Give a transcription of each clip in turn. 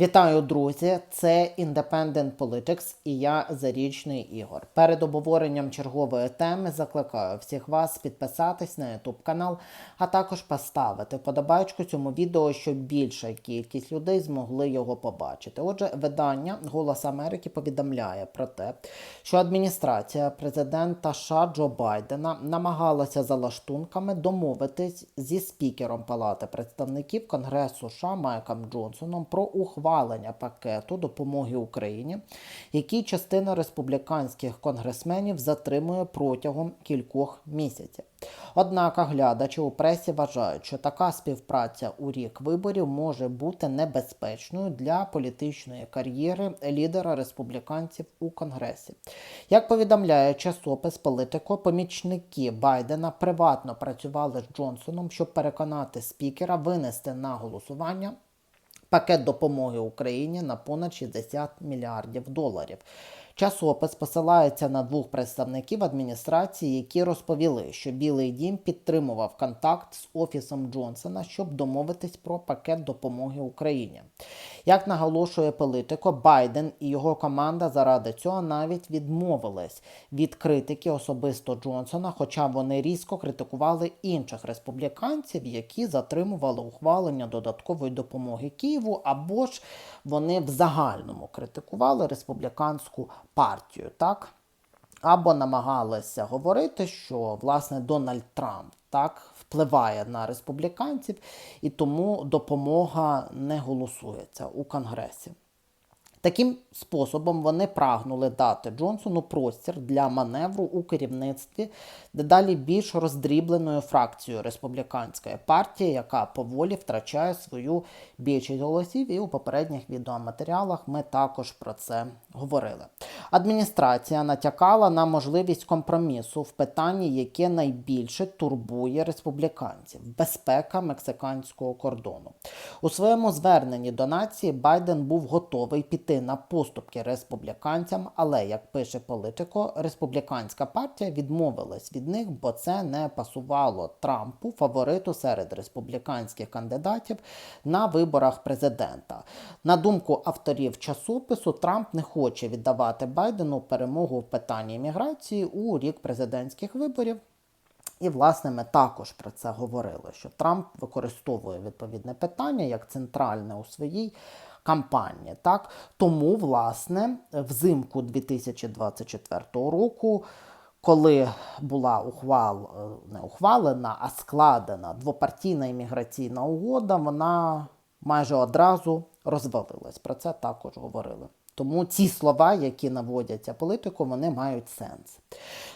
Вітаю, друзі! Це Independent Politics і я Зарічний Ігор. Перед обговоренням чергової теми закликаю всіх вас підписатись на YouTube канал, а також поставити подобачку цьому відео, щоб більша кількість людей змогли його побачити. Отже, видання Голос Америки повідомляє про те, що адміністрація президента США Джо Байдена намагалася за лаштунками домовитись зі спікером Палати представників Конгресу США Майком Джонсоном про ухвалення пакету допомоги Україні, який частина республіканських конгресменів затримує протягом кількох місяців. Однак оглядачі у пресі вважають, що така співпраця у рік виборів може бути небезпечною для політичної кар'єри лідера республіканців у Конгресі. Як повідомляє часопис Політико, помічники Байдена приватно працювали з Джонсоном, щоб переконати спікера винести на голосування пакет допомоги Україні на понад 60 мільярдів доларів. Часопис посилається на двох представників адміністрації, які розповіли, що Білий Дім підтримував контакт з офісом Джонсона, щоб домовитись про пакет допомоги Україні. Як наголошує політико, Байден і його команда заради цього навіть відмовились від критики особисто Джонсона, хоча вони різко критикували інших республіканців, які затримували ухвалення додаткової допомоги Києву, або ж вони в загальному критикували республіканську партію, так? Або намагалися говорити, що власне Дональд Трамп так впливає на республіканців, і тому допомога не голосується у Конгресі. Таким способом вони прагнули дати Джонсону простір для маневру у керівництві дедалі більш роздрібленою фракцією республіканської партії, яка поволі втрачає свою більшість голосів. І у попередніх відеоматеріалах ми також про це говорили. Адміністрація натякала на можливість компромісу в питанні, яке найбільше турбує республіканців безпека мексиканського кордону. У своєму зверненні до нації Байден був готовий піти на поступки республіканцям, але як пише політико, республіканська партія відмовилась від них, бо це не пасувало Трампу, фавориту серед республіканських кандидатів на виборах президента. На думку авторів часопису, Трамп не хоче віддавати Байдену перемогу в питанні міграції у рік президентських виборів. І, власне, ми також про це говорили, що Трамп використовує відповідне питання як центральне у своїй кампанії. Так? Тому, власне, взимку 2024 року, коли була ухвал, не ухвалена, а складена двопартійна імміграційна угода, вона майже одразу розвалилась. Про це також говорили. Тому ці слова, які наводяться політику, вони мають сенс.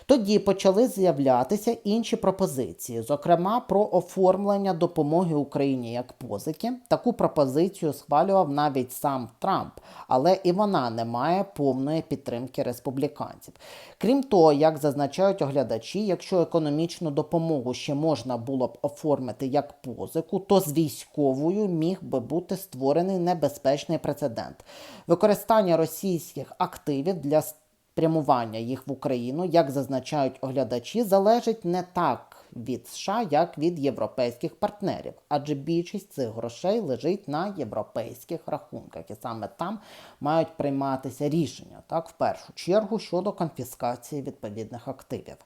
Тоді почали з'являтися інші пропозиції, зокрема про оформлення допомоги Україні як позики. Таку пропозицію схвалював навіть сам Трамп, але і вона не має повної підтримки республіканців. Крім того, як зазначають оглядачі, якщо економічну допомогу ще можна було б оформити як позику, то з військовою міг би бути створений небезпечний прецедент. Використання російських активів для спрямування їх в Україну, як зазначають оглядачі, залежить не так від США, як від європейських партнерів, адже більшість цих грошей лежить на європейських рахунках, і саме там мають прийматися рішення, так, в першу чергу щодо конфіскації відповідних активів.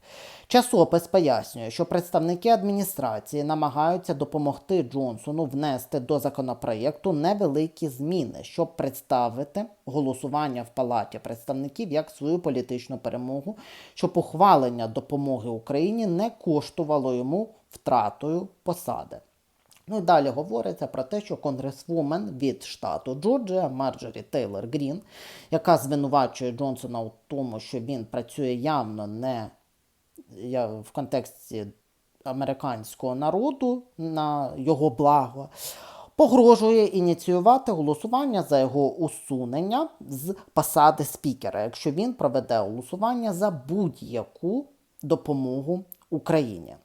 Часопис пояснює, що представники адміністрації намагаються допомогти Джонсону внести до законопроєкту невеликі зміни, щоб представити голосування в палаті представників як свою політичну перемогу, щоб ухвалення допомоги Україні не коштувало йому втратою посади. Ну і далі говориться про те, що конгресвумен від штату Джорджія Марджорі Тейлор Грін, яка звинувачує Джонсона у тому, що він працює явно не в контексті американського народу на його благо, погрожує ініціювати голосування за його усунення з посади спікера, якщо він проведе голосування за будь-яку допомогу Україні.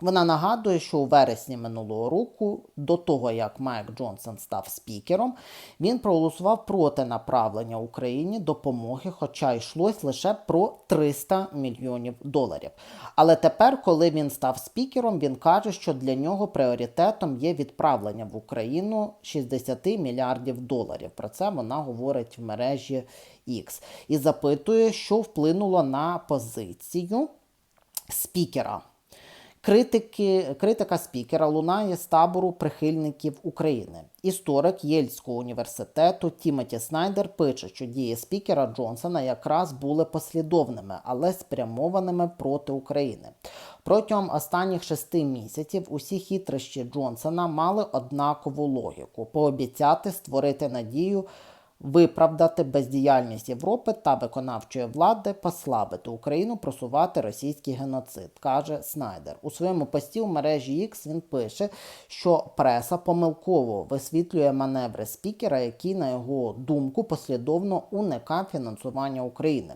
Вона нагадує, що у вересні минулого року, до того як Майк Джонсон став спікером, він проголосував проти направлення Україні допомоги, хоча йшлось лише про 300 мільйонів доларів. Але тепер, коли він став спікером, він каже, що для нього пріоритетом є відправлення в Україну 60 мільярдів доларів. Про це вона говорить в мережі X. і запитує, що вплинуло на позицію спікера. Критики, критика спікера лунає з табору прихильників України. Історик Єльського університету Тімоті Снайдер пише, що дії спікера Джонсона якраз були послідовними, але спрямованими проти України. Протягом останніх шести місяців усі хитрощі Джонсона мали однакову логіку: пообіцяти створити надію виправдати бездіяльність Європи та виконавчої влади, послабити Україну, просувати російський геноцид, каже Снайдер. У своєму пості у мережі X він пише, що преса помилково висвітлює маневри спікера, який, на його думку, послідовно уникав фінансування України.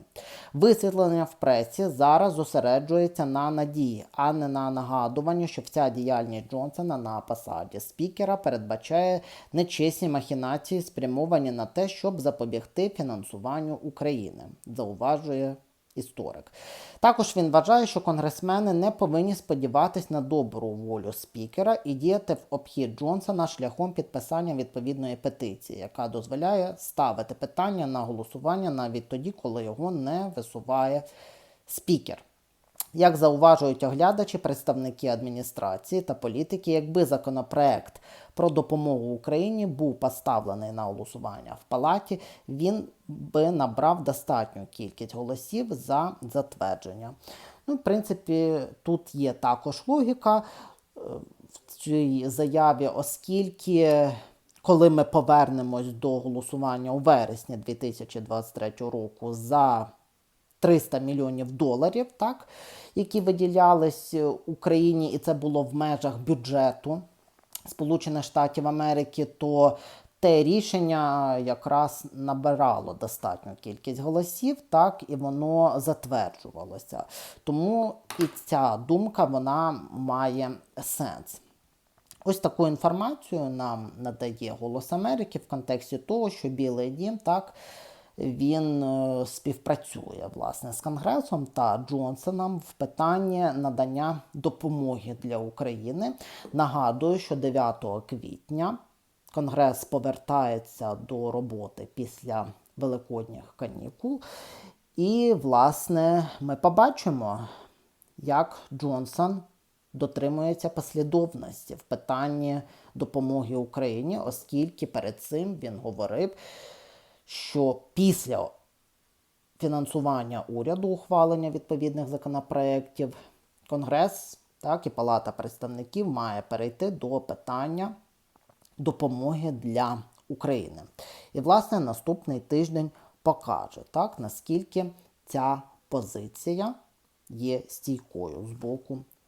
Висвітлення в пресі зараз зосереджується на надії, а не на нагадуванні, що вся діяльність Джонсона на посаді спікера передбачає нечесні махінації, спрямовані на те, щоб запобігти фінансуванню України, зауважує історик. Також він вважає, що конгресмени не повинні сподіватись на добру волю спікера і діяти в обхід Джонсона шляхом підписання відповідної петиції, яка дозволяє ставити питання на голосування навіть тоді, коли його не висуває спікер. Як зауважують оглядачі, представники адміністрації та політики, якби законопроект про допомогу Україні був поставлений на голосування в палаті, він би набрав достатню кількість голосів за затвердження. Ну, в принципі, тут є також логіка е, в цій заяві, оскільки. Коли ми повернемось до голосування у вересні 2023 року за 300 мільйонів доларів, так, які виділялись Україні, і це було в межах бюджету Сполучених Штатів Америки, то те рішення якраз набирало достатню кількість голосів, так, і воно затверджувалося. Тому і ця думка вона має сенс. Ось таку інформацію нам надає Голос Америки в контексті того, що Білий Дім так він е, співпрацює власне з Конгресом та Джонсоном в питанні надання допомоги для України. Нагадую, що 9 квітня Конгрес повертається до роботи після великодніх канікул. І, власне, ми побачимо, як Джонсон дотримується послідовності в питанні допомоги Україні, оскільки перед цим він говорив, що після фінансування уряду ухвалення відповідних законопроєктів Конгрес, так і Палата представників має перейти до питання допомоги для України. І, власне, наступний тиждень покаже, так, наскільки ця позиція є стійкою з боку